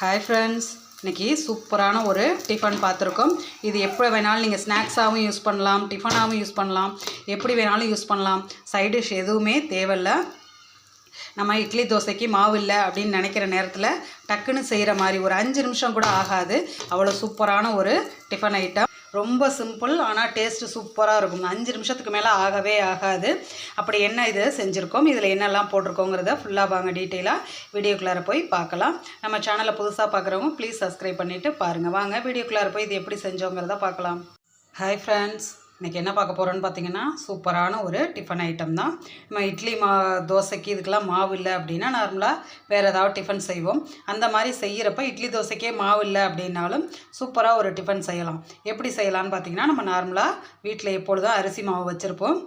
Hi friends இன்னைக்கு சூப்பரான ஒரு டிஃபன் பார்த்துருக்கோம். இது எப்படி வேணாலும் நீங்கள் ஸ்நாக்ஸாகவும் யூஸ் பண்ணலாம் டிஃபனாகவும் யூஸ் பண்ணலாம் எப்படி வேணாலும் யூஸ் பண்ணலாம். சைட் டிஷ் எதுவுமே தேவையில்ல. நம்ம இட்லி தோசைக்கு மாவு இல்லை அப்படின்னு நினைக்கிற நேரத்தில் டக்குன்னு செய்கிற மாதிரி ஒரு அஞ்சு நிமிஷம் கூட ஆகாது. அவ்வளோ சூப்பரான ஒரு டிஃபன் ஐட்டம் ரொம்ப சிம்பிள் ஆனால் டேஸ்ட்டு சூப்பராக இருக்கும். அஞ்சு நிமிஷத்துக்கு மேலே ஆகவே ஆகாது. அப்படி என்ன இது செஞ்சுருக்கோம்? இதில் என்னெல்லாம் போட்டிருக்கோங்கிறத ஃபுல்லாக வாங்க டீட்டெயிலாக வீடியோக்குள்ளார போய் பார்க்கலாம். நம்ம சேனலை புதுசாக பார்க்குறவங்க ப்ளீஸ் சப்ஸ்கிரைப் பண்ணிவிட்டு பாருங்கள் வாங்க வீடியோக்குள்ளார போய் இது எப்படி செஞ்சோங்கிறத பார்க்கலாம். ஹாய் ஃப்ரெண்ட்ஸ் இன்றைக்கி என்ன பார்க்க போகிறோன்னு பார்த்தீங்கன்னா சூப்பரான ஒரு டிஃபன் ஐட்டம் தான். நம்ம இட்லி மா தோசைக்கு இதுக்கெல்லாம் மாவு இல்லை அப்படின்னா நார்மலாக வேறு ஏதாவது டிஃபன் செய்வோம். அந்த மாதிரி செய்கிறப்ப இட்லி தோசைக்கே மாவு இல்லை அப்படின்னாலும் சூப்பராக ஒரு டிஃபன் செய்யலாம். எப்படி செய்யலாம்னு பார்த்தீங்கன்னா நம்ம நார்மலாக வீட்டில் எப்பொழுதும் அரிசி மாவு வச்சுருப்போம்.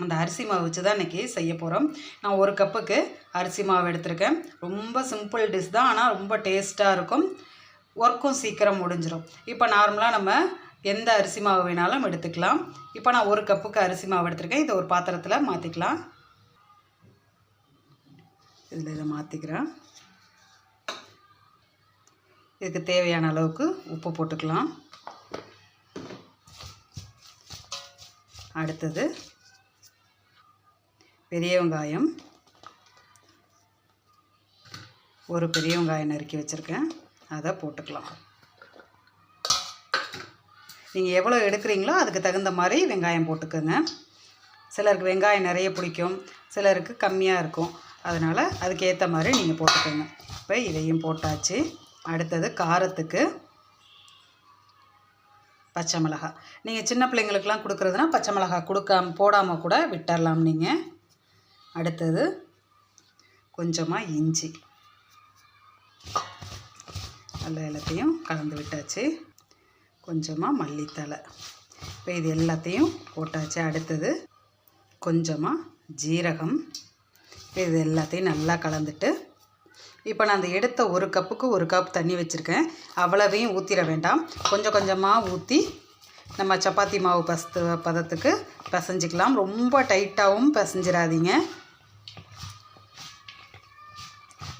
அந்த அரிசி மாவு வச்சு தான் இன்றைக்கி செய்ய போகிறோம் நான் ஒரு கப்புக்கு அரிசி மாவு எடுத்திருக்கேன். ரொம்ப சிம்பிள் டிஷ் தான். ஆனால் ரொம்ப டேஸ்ட்டாக இருக்கும். ஒர்க்கும் சீக்கிரம் முடிஞ்சிடும் இப்போ நார்மலாக நம்ம எந்த அரிசி மாவு வேணாலும் எடுத்துக்கலாம். இப்போ நான் ஒரு கப்புக்கு அரிசி மாவு எடுத்திருக்கேன். இதை ஒரு பாத்திரத்தில் மாற்றிக்கலாம் இதில் இதை மாற்றிக்கிறேன் இதுக்கு தேவையான அளவுக்கு உப்பு போட்டுக்கலாம். அடுத்தது பெரிய வெங்காயம். ஒரு பெரிய வெங்காயம் நறுக்கி வச்சுருக்கேன். அதை போட்டுக்கலாம். நீங்கள் எவ்வளோ எடுக்கிறீங்களோ அதுக்கு தகுந்த மாதிரி வெங்காயம் போட்டுக்கோங்க. சிலருக்கு வெங்காயம் நிறைய பிடிக்கும் சிலருக்கு கம்மியாக இருக்கும். அதனால் அதுக்கேற்ற மாதிரி நீங்கள் போட்டுக்கோங்க. இப்போ இதையும் போட்டாச்சு. அடுத்தது காரத்துக்கு பச்சை மிளகா நீங்கள் சின்ன பிள்ளைங்களுக்கெலாம் கொடுக்குறதுனா பச்சை மிளகா கொடுக்காம போடாமல் கூட விட்டுடலாம் நீங்கள் அடுத்தது கொஞ்சமாக இஞ்சி. நல்ல எல்லாத்தையும் கலந்து விட்டாச்சு. கொஞ்சமாக மல்லித்தலை இப்போ இது எல்லாத்தையும் போட்டாச்சு. அடுத்தது கொஞ்சமாக ஜீரகம். இப்போ இது எல்லாத்தையும் நல்லா கலந்துட்டு இப்போ நான் அந்த எடுத்த ஒரு கப்புக்கு ஒரு கப் தண்ணி வச்சுருக்கேன். அவ்வளவையும் ஊற்றிட வேண்டாம். கொஞ்சம் கொஞ்சமாக ஊற்றி நம்ம சப்பாத்தி மாவு பசத்து பதத்துக்கு பிசைஞ்சிக்கலாம். ரொம்ப டைட்டாகவும் பிசைஞ்சிடாதீங்க.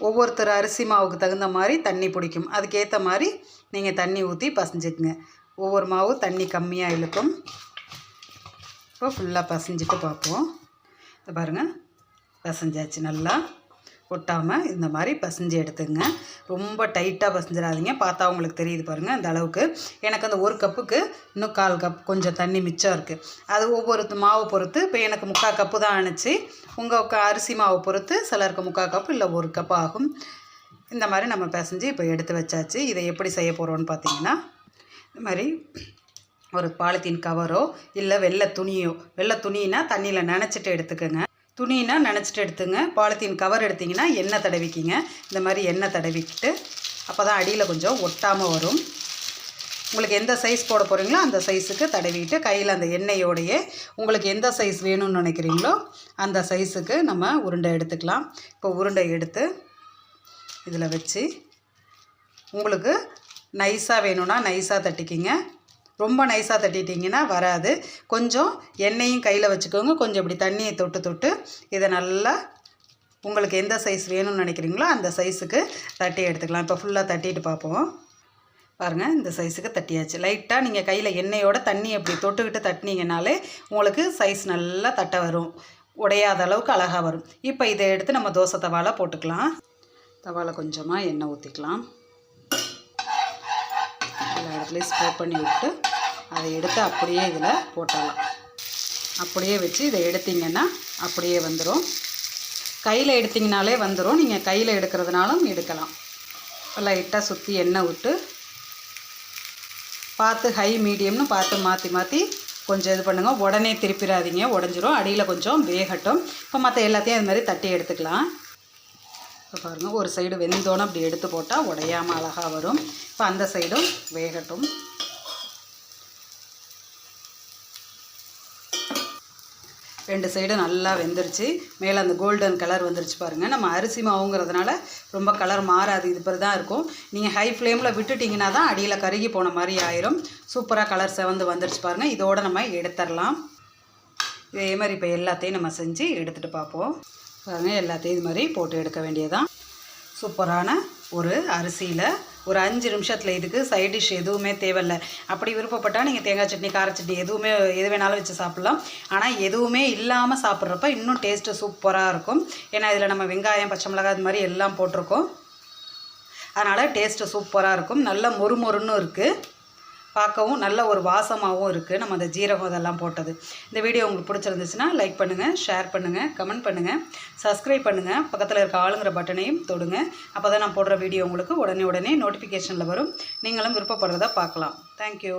ஒவ்வொருத்தர் அரிசி மாவுக்கு தகுந்த மாதிரி தண்ணி பிடிக்கும். அதுக்கேற்ற மாதிரி நீங்கள் தண்ணி ஊற்றி பசைஞ்சுக்குங்க. ஒவ்வொரு மாவு தண்ணி கம்மியாக இழுக்கும். இப்போ ஃபுல்லாக பசைஞ்சிட்டு பார்ப்போம். இதை பாருங்கள் பசைஞ்சாச்சு நல்லா. ஒட்டாமல் இந்த மாதிரி பசைஞ்சு எடுத்துங்க. ரொம்ப டைட்டாக பசஞ்சிடாதீங்க. பார்த்தா உங்களுக்கு தெரியுது பாருங்கள் அந்த அளவுக்கு. எனக்கு அந்த ஒரு கப்புக்கு இன்னும் கால் கப் கொஞ்சம் தண்ணி மிச்சம் இருக்குது அது ஒவ்வொரு மாவை பொறுத்து. இப்போ எனக்கு முக்கால் கப்பு தான் அனுச்சு. உங்கள் அரிசி மாவை பொறுத்து சிலருக்கு முக்கால் கப்பு இல்லை ஒரு கப் ஆகும். இந்த மாதிரி நம்ம பிசைஞ்சு இப்போ எடுத்து வச்சாச்சு. இதை எப்படி செய்ய போகிறோன்னு பார்த்தீங்கன்னா இந்த மாதிரி ஒரு பாலித்தீன் கவரோ இல்லை வெள்ளை துணியோ வெள்ளை துணினா தண்ணியில் நினச்சிட்டு எடுத்துக்கோங்க. துணினா நினச்சிட்டு எடுத்துங்க. பாலித்தீன் கவர் எடுத்திங்கன்னா எண்ணெய் தடவிக்கிங்க. இந்த மாதிரி எண்ணெய் தடவிக்கிட்டு அப்போ தான் அடியில் கொஞ்சம் ஒட்டாமல் வரும். உங்களுக்கு எந்த சைஸ் போட போகிறீங்களோ அந்த சைஸுக்கு தடவிட்டு கையில் அந்த எண்ணெயோடையே உங்களுக்கு எந்த சைஸ் வேணும்னு நினைக்கிறீங்களோ அந்த சைஸுக்கு நம்ம உருண்டை எடுத்துக்கலாம். இப்போ உருண்டை எடுத்து இதில் வச்சு உங்களுக்கு நைஸாக வேணும்னா நைஸாக தட்டிக்கிங்க. ரொம்ப நைஸாக தட்டிட்டிங்கன்னா வராது. கொஞ்சம் எண்ணெயும் கையில் வச்சுக்கோங்க. கொஞ்சம் இப்படி தண்ணியை தொட்டு தொட்டு இதை நல்லா உங்களுக்கு எந்த சைஸ் வேணும்னு நினைக்கிறீங்களோ அந்த சைஸுக்கு தட்டி எடுத்துக்கலாம். இப்போ ஃபுல்லாக தட்டிட்டு பார்ப்போம். பாருங்கள் இந்த சைஸுக்கு தட்டியாச்சு. லைட்டாக நீங்கள் கையில் எண்ணெயோட தண்ணி அப்படி தொட்டுக்கிட்டு தட்டினீங்கனாலே உங்களுக்கு சைஸ் நல்லா தட்ட வரும். உடையாத அளவுக்கு அழகாக வரும். இப்போ இதை எடுத்து நம்ம தோசை தவாவில் போட்டுக்கலாம். தவாவில் கொஞ்சமாக எண்ணெய் ஊற்றிக்கலாம் எல்லா இடத்துலையும் ஸ்ப்ரெட் பண்ணி விட்டு அதை எடுத்து அப்படியே இதில் போட்டலாம். அப்படியே வச்சு இதை எடுத்திங்கன்னா அப்படியே வந்துடும் கையில் எடுத்திங்கனாலே வந்துடும் நீங்கள் கையில் எடுக்கிறதுனாலும் எடுக்கலாம். லைட்டாக சுற்றி எண்ணெய் விட்டு பார்த்து ஹை மீடியம்னு பார்த்து மாற்றி மாற்றி கொஞ்சம் இது பண்ணுங்கள் உடனே திருப்பிடாதீங்க. உடஞ்சிரும். அடியில் கொஞ்சம் வேகட்டும். இப்போ மற்ற எல்லாத்தையும் அது மாதிரி தட்டி எடுத்துக்கலாம். இப்போ பாருங்கள் ஒரு சைடு வெந்தோன்னு அப்படி எடுத்து போட்டால் உடையாமல் அழகாக வரும். இப்போ அந்த சைடும் வேகட்டும். ரெண்டு சைடும் நல்லா வெந்துருச்சு. மேலே அந்த கோல்டன் கலர் வந்துருச்சு பாருங்கள் நம்ம அரிசி மாவுங்கிறதுனால ரொம்ப கலர் மாறாது இது மாதிரி தான் இருக்கும். நீங்கள் ஹை ஃப்ளேமில் விட்டுட்டிங்கன்னா தான் அடியில் கருகி போன மாதிரி ஆயிரும். சூப்பராக கலர் செவந்து வந்துருச்சு பாருங்கள் இதோடு நம்ம எடுத்துடலாம். இதே மாதிரி இப்போ எல்லாத்தையும் நம்ம செஞ்சு எடுத்துகிட்டு பார்ப்போம். பாருங்க எல்லாத்தையும் இது மாதிரி போட்டு எடுக்க வேண்டியதான் சூப்பரான ஒரு அரிசியில் ஒரு அஞ்சு நிமிஷத்தில் இதுக்கு சைட் டிஷ் எதுவுமே தேவையில்லை. அப்படி விருப்பப்பட்டால் நீங்கள் தேங்காய் சட்னி கார சட்னி எதுவுமே எது வேணாலும் வச்சு சாப்பிட்லாம். ஆனால் எதுவுமே இல்லாமல் சாப்பிட்றப்ப இன்னும் டேஸ்ட்டு சூப்பராக இருக்கும். ஏன்னா இதில் நம்ம வெங்காயம் பச்சை மிளகாய் இது மாதிரி எல்லாம் போட்டிருக்கோம். அதனால் டேஸ்ட்டு சூப்பராக இருக்கும். நல்ல மொறு மொறுன்னு இருக்குது பார்க்கவும் நல்ல ஒரு வாசமாகவும் இருக்குது நம்ம அந்த ஜீரகம் இதெல்லாம் போட்டது. இந்த வீடியோ உங்களுக்கு பிடிச்சிருந்துச்சுன்னா லைக் பண்ணுங்கள் ஷேர் பண்ணுங்கள் கமெண்ட் பண்ணுங்கள் சப்ஸ்கிரைப் பண்ணுங்கள் பக்கத்தில் இருக்க ஆளுங்கிற பட்டனையும் தொடுங்க. அப்போ தான் நான் போடுற வீடியோ உங்களுக்கு உடனே உடனே நோட்டிஃபிகேஷனில் வரும். நீங்களும் விருப்பப்படுறதை பார்க்கலாம். தேங்க்யூ